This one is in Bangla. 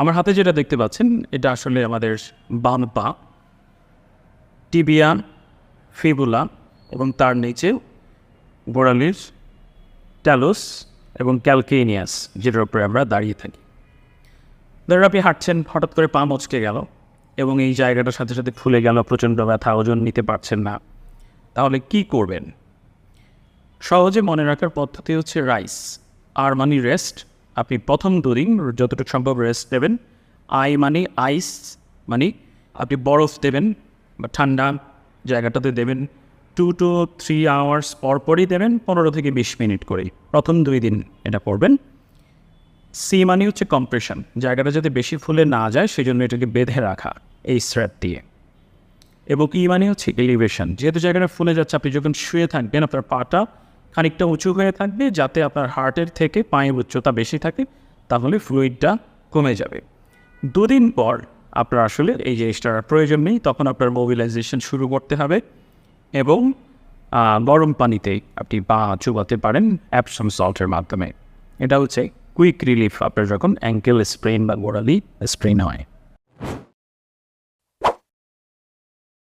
আমার হাতে যেটা দেখতে পাচ্ছেন, এটা আসলে আমাদের বাম পা টিবিয়া ফিবুলা এবং তার নিচে গোড়ালির ট্যালোস এবং ক্যালকেনিয়াস যেটার উপরে আমরা দাঁড়িয়ে থাকি। ধরুন আপনি হাঁটছেন, হঠাৎ করে পা মচকে গেল এবং এই জায়গাটার সাথে সাথে ফুলে গেল, প্রচণ্ড ব্যথা, ওজন নিতে পারছেন না। তাহলে কি করবেন? সহজে মনে রাখার পদ্ধতি হচ্ছে রাইস আর মানি রেস্ট আপনি প্রথম দুদিন যতটুকু সম্ভব রেস্ট দেবেন। আই মানে আইস মানে আপনি বরফ দেবেন বা ঠান্ডা জায়গাটাতে দেবেন। টু টু থ্রি আওয়ার্স পর পরই দেবেন, পনেরো থেকে বিশ মিনিট করে প্রথম দুই দিন এটা করবেন সি মানে হচ্ছে কম্প্রেশন জায়গাটা যাতে বেশি ফুলে না যায় সেই জন্য এটাকে বেঁধে রাখা এই স্ট্র্যাপ দিয়ে। এবং ই মানে হচ্ছে এলিভেশন যেহেতু জায়গাটা ফুলে যাচ্ছে, আপনি যখন শুয়ে থাকবেন, আপনার পাটা খানিকটা উঁচু হয়ে থাকবে যাতে আপনার হার্টের থেকে পায়ের উচ্চতা বেশি থাকে, তাহলে ফ্লুইডটা কমে যাবে। দুদিন পর আপনার আসলে এই জিনিসটার প্রয়োজন নেই, তখন আপনার মোবিলাইজেশন শুরু করতে হবে এবং গরম পানিতে আপনি পা চুবাতে পারেন অ্যাপসম সল্টের মাধ্যমে। এটা হচ্ছে কুইক রিলিফ আপনার যখন অ্যাঙ্কেল স্প্রেন বা গোড়ালি স্প্রেন হয়।